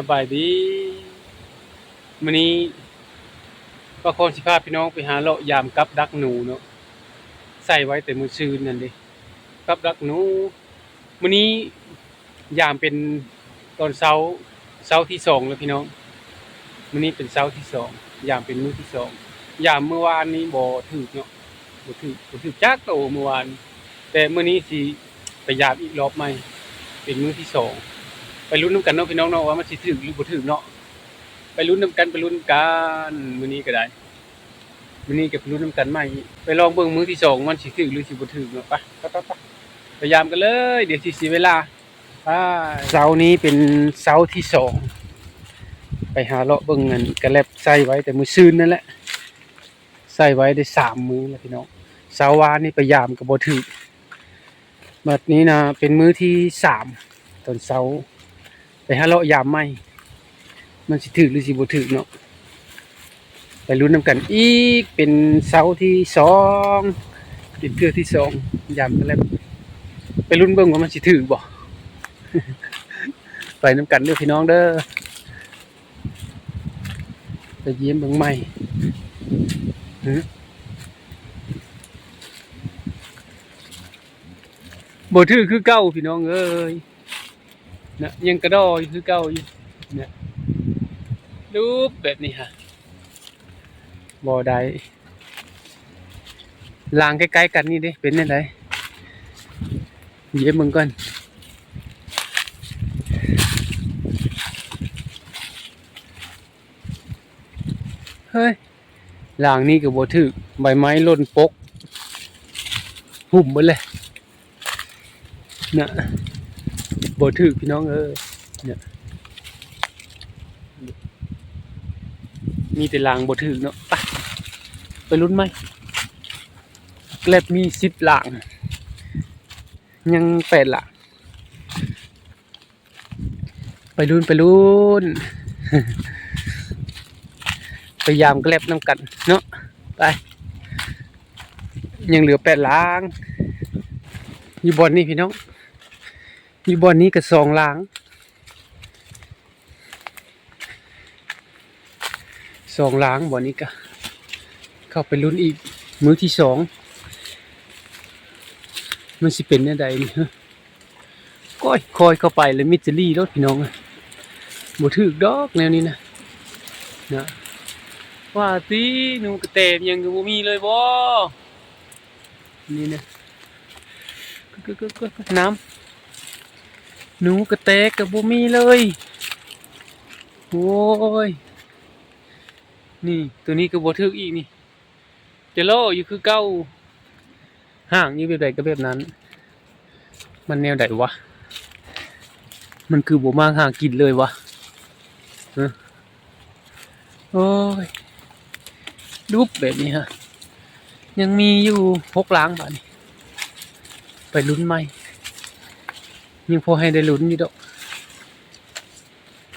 สบายดีมื้อนี้ก็คงสิพาพี่น้องไปหาเลาะยามกับดักหนูเนาะใส่ไว้แต่มื้อซืนนั่นเด้กับดักหนูมื้อนี้ยามเป็นตอนเช้าเช้าที่สองแล้วพี่น้องมื้อนี้เป็นเช้าที่สองยามเป็นมื้อที่สองยามเมื่อวานนี้บ่ถึกเนาะบ่ถึกบ่ถึกจักโตเมื่อวาน แต่มื้อนี้สิไปยามอีกรอบใหม่เป็นมื้อที่สอง ไปลุ้นน้ำกันเนาะพี่น้องเนาะว่ามันสิถึงหรือบ่ถึงเนาะไปลุ้นน้ำกันไปลุ้นกันมื้อนี้ก็ได้มื้อนี้ก็ไปลุ้นน้ำกันใหม่ไปลองเบิ่งมื้อที่สองมันสิถึงหรือสิบ่ถึงเนาะไปไปไปพยายามกันเลย เดี๋ยวสิเสียเวลาไปเสาร์นี้เป็นเสาร์ที่สองไปหาเลาะเบิ่งเงินกระแลบใส่ไว้แต่มื้อซืนนั่นแหละใส่ไว้ได้สามมื้อแล้วพี่น้องเสาวานนี่พยายามก็บ่ถึงบัดนี้นะเป็นมื้อที่สามตอนเช้า ไปหาเลาะยามใหม่ มันสิถึกหรือสิบ่ถึกเนาะ ไปลุ้นนำกันอีกเป็นเสาที่สองเป็นเทื่อที่สองยามกันแล้วไปลุ้นเบิ่งว่ามันสิถึกบ่ไปนำกันเด้อพี่น้องเด้อไปเยี่ยมเบิ่งใหม่บ่ถือคือเก่าพี่น้องเอ้ย นะยังกระดออยู่คือเก่าอยู่เนี่ยรูปแบบนี้ฮะบ่ได้ลางใกล้ๆกันนี่ด้เป็นจังไดเยี่ยมมึงก่อนเฮ้ยลางนี่ก็บ่ถึกใบไม้ล่นปกหุ่มหมดเลยน่ะ บ่ถึกพี่น้องเอ้ยเนี่ยมีแต่ลางบ่ถึกเนาะไปไปลุ้นไหมแกลบมีสิบลางยังแปดลางไปลุ้นไปลุ้นพยายามแกลบน้ำกันเนาะไปยังเหลือแปดลางอยู่บนนี่พี่น้อง อยู่อนนี้ก็สองล้างสองล้างบ่อนนี้ก็เข้าไปลุ้นอีกมื้อที่สองมันสิเป็นยังไงนี่ฮะก้อยคอยเข้าไปแล้วมิตรลี่รถพี่น้องบ่ถึกดอกแนวนี้นะนะว่าตีหนูกระเตมยังก็บ่มีเลยบ่นี่นะก็ก็ก็ก็น้ำ หนูกระแตกกับบุมีเลย โอ้ย นี่ตัวนี้ก็บทึกอีกนี่เจโลอยู่คือเก้าห่างอยู่แบบใดก็แบบนั้น มันแนวใดวะ มันคือบ่มากห่างกินเลยวะฮะโอ้ยรูปแบบนี้ฮะ ยังมีอยู่หกล้างบ่านี่ไปลุ้นไหม ยังพอให้ได้ลุ้นอยู่ดอก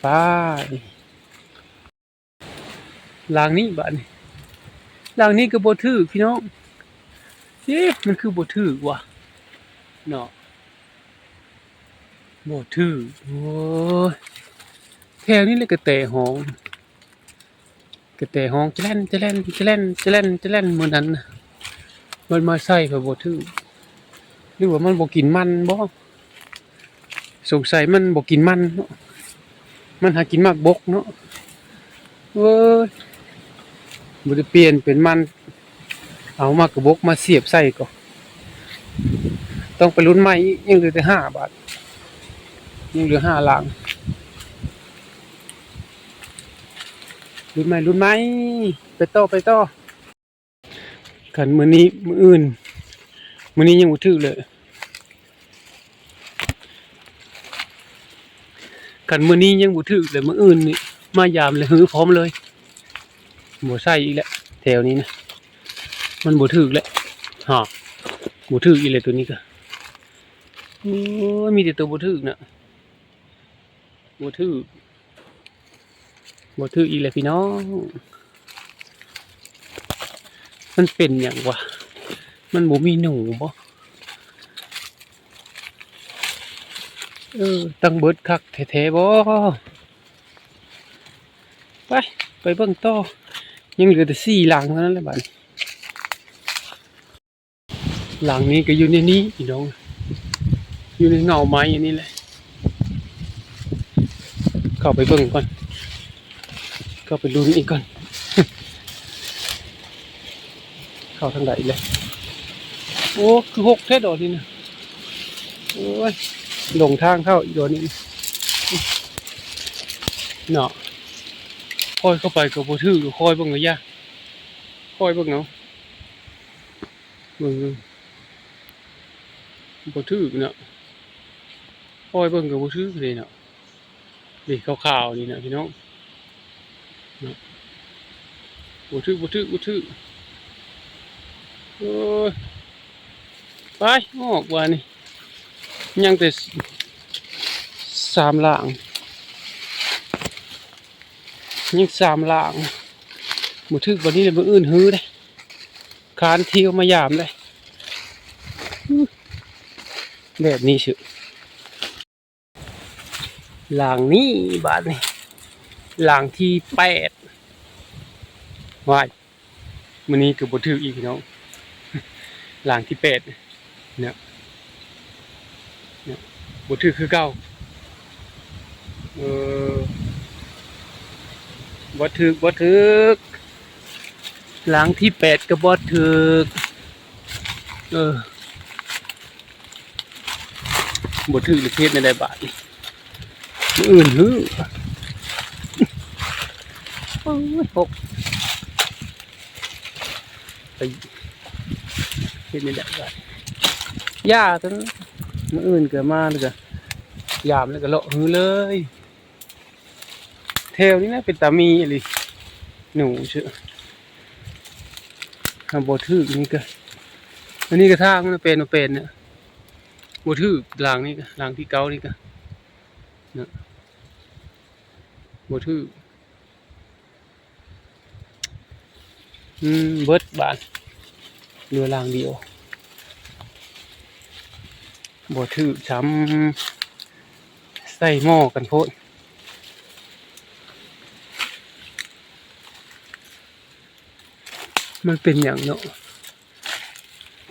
ไปลางนี้บ้านี้ลางนี้ก็บ่ถือพี่น้องเอ๊ะมันคือบ่ถือว่ะเนาะบ่ถือโอ้ยแถวนี้เลยกระแตหองกระแตหองจะเล่นจะเล่นจะเล่นจะเล่นจะเล่นเหมือนนั้นนะมันมาใส่เพื่อบ่ถือหรือว่ามันบ่กินมันบ่ สงสัยมันบอกกินมันเนาะมันหากินมากบกเนาะเว้ยบ่ได้เปลี่ยนเป็นมัน เอามากกระบกมาเสียบใส่ก่อนต้องไปลุ้นใหม่ยังเหลือแต่ห้าบาทยังเหลือห้าลังลุ้นใหม่ลุ้นใหม่ไปต่อไปต่อกันมือนี้มืออื่นมือนี้ยังบ่ถึกเลย กันมื้อนี้ยังบ่ถึกเลยมื้ออื่นนี่มายามเลยฮือพร้อมเลยบ่ใส่อีกแล้วแถวนี้นะมันบ่ถึกแล้วฮะบ่ถึกอีเลยตัวนี้ก็โอ้ยมีแต่ตัวบ่ถึกนะบ่ถึกบ่ถึกอีเลยพี่น้องมันเป็นหยังวะมันบ่มีหนูบ่ เออตั้งเบิดคักแท้ๆบ่ไป ไปเบิ่งต่อ ยังเหลือแต่สี่หลังเท่านั้นแหละบัดนี้หลังนี้ก็อยู่ในนี้พี่น้อง อยู่ในเงาไม้อันนี้แหละ เข้าไปเบิ่งก่อน เข้าไปลุ้นอีกก่อน เข้าทางไหนเลย โอ้ คือหกแค่ดอกนี่นะโอ้ย ลงทางเข้าอีกดอกนี้เนาะค่อยเข้าไปกับโบถือค่อยบิ่งเลยย่าค่อยบิ่งเนาะเบิ่งโบถือเนาะค่อยบิ่งกับโบถือเลยเนาะนี่ขาวๆนี่นะพี่น้องเนาะโบถือโบถือโบถือโอ้ยไปออกว่านี่ ยังแต่สามหลางยังสามหลางมือทึกวันนี้เลยมืออื่นฮื้อได้คานเที่ยวมายามได้อื้อแบบนี้เชอะหลางนี้บาทนี่หลางที่แปดวายมันนี้กับบทึกอีกน้องหลางที่แปดเนี่ย บถือคือเก่าเออบถือบถือหลังที่แปดกับบถือเออบถือหรือเทศในใดบาทอื่นฮือโอ้ยหกไปเทศในใดบาทย่าทั้ง มื้ออื่นเกิดมาเลยก็ยามแล้วก็เลาะหือเลยเทวนี่นะเป็นตามีอะไรหนูเชื่อทำบทึกนี่ก็อันนี้ก็ทางมันเป็นมันเป็นเนี่ยบทึกหลังนี่ก็หลังที่เก้านี่ก็เนี่ยบทึกอืมเบิดบานเรือลางเดียว บ่ถือช้ำใส่หม้อกันโพดมันเป็นอย่างเนาะ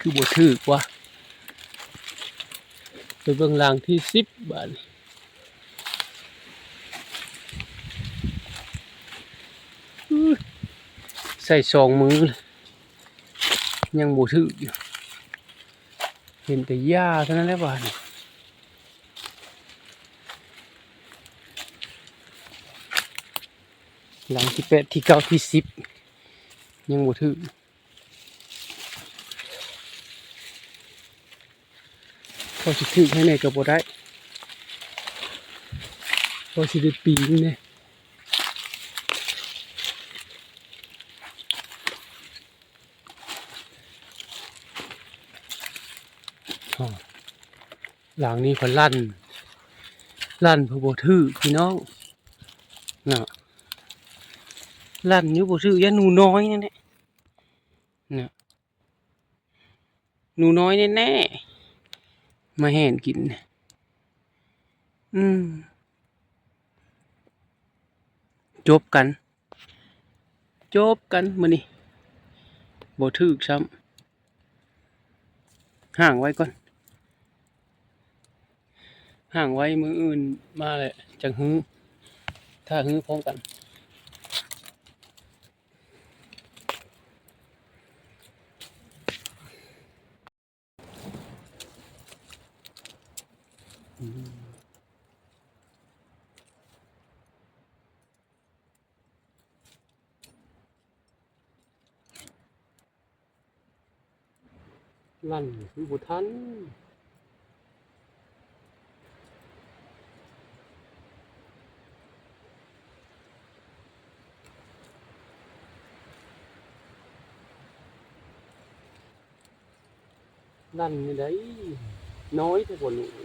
คือบ่ถือกว่าไปเบื้องล่างที่สิบบาทใส่สองมือเลยยังบ่ถืออยู่ เห็นแต่หญ้าเท่านั้นแหละบ้านหลังที่แปดที่เก้าที่สิบยังบ่ถึงพอสิถึงให้ไหนก็บ่ได้พอสิได้ปีนเนี่ย หลังนี้เพิ่นลั่น ลั่นพื่อบ่อพี่น้องน่ะลั่นอยู่บ่ถืออย่าหนูน้อยนั่นแหละน่ะหนูน้อยแน่ๆมาแห่นกิน อืมจบกัน จบกันมื้อนี้บ่ถือซ้ำห่างไว้ก่อน ห่างไว้มืออื่นมาเลยจังฮื้อถ้าฮื้อพร้อมกัน ลั่นคือบุทัน นั่นนี่ได้น้อยแต่บนนี้อุ๊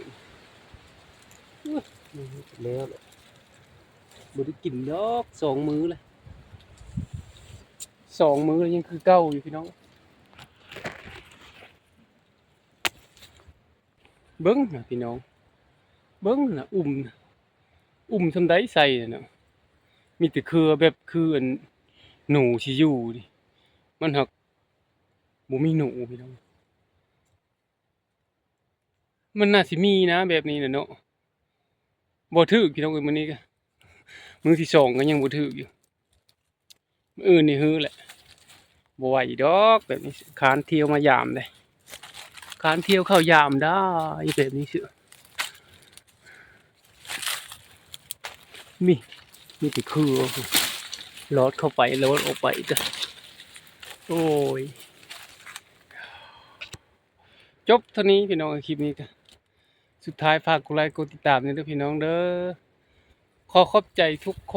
ยแล้วแหละบ่ได้กินดอกสองมื้อเลยสองมื้อยังคือเก่าอยู่พี่น้อง เบิ้งนะพี่น้อง เบิ้งนะอุ่ม อุ่มทำได้ใส่เนาะมีแต่คือแบบคืออันหนูสิอยู่นี่มันหักบ่มีหนูพี่น้อง มันน่าสิมีนะ แบบนี้นะเนาะบ่ถึกพี่น้องเอ้ยมื้อนี้ก็มื้อที่สองก็ยังบ่ถึกอยู่มื้ออื่นนี่ฮือแหละบ่ไหวดอกแบบนี้คานเที่ยวมายามเลยคานเที่ยวเข้ายามได้แบบนี้สิมีมีแต่คือลอดเข้าไปลอดออกไปจ้ะโอ้ยจบเท่านี้พี่น้องคลิปนี้จ้ะ สุดท้ายฝากกดไลค์กดติดตามด้วยด้อพี่น้องเด้อขอขอบใจทุกค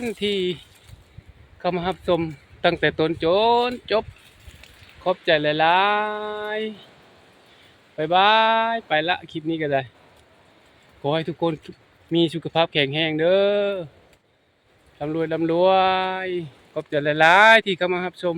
นที่เข้ามารับชมตั้งแต่ต้นจนจบ ขอบใจหลายๆบายบายไปละคลิปนี้ก็ได้ขอให้ทุกคนมีสุขภาพแข็งแรงเด้อร่ำรวยร่ำรวยขอบใจหลายๆที่เข้ามารับชม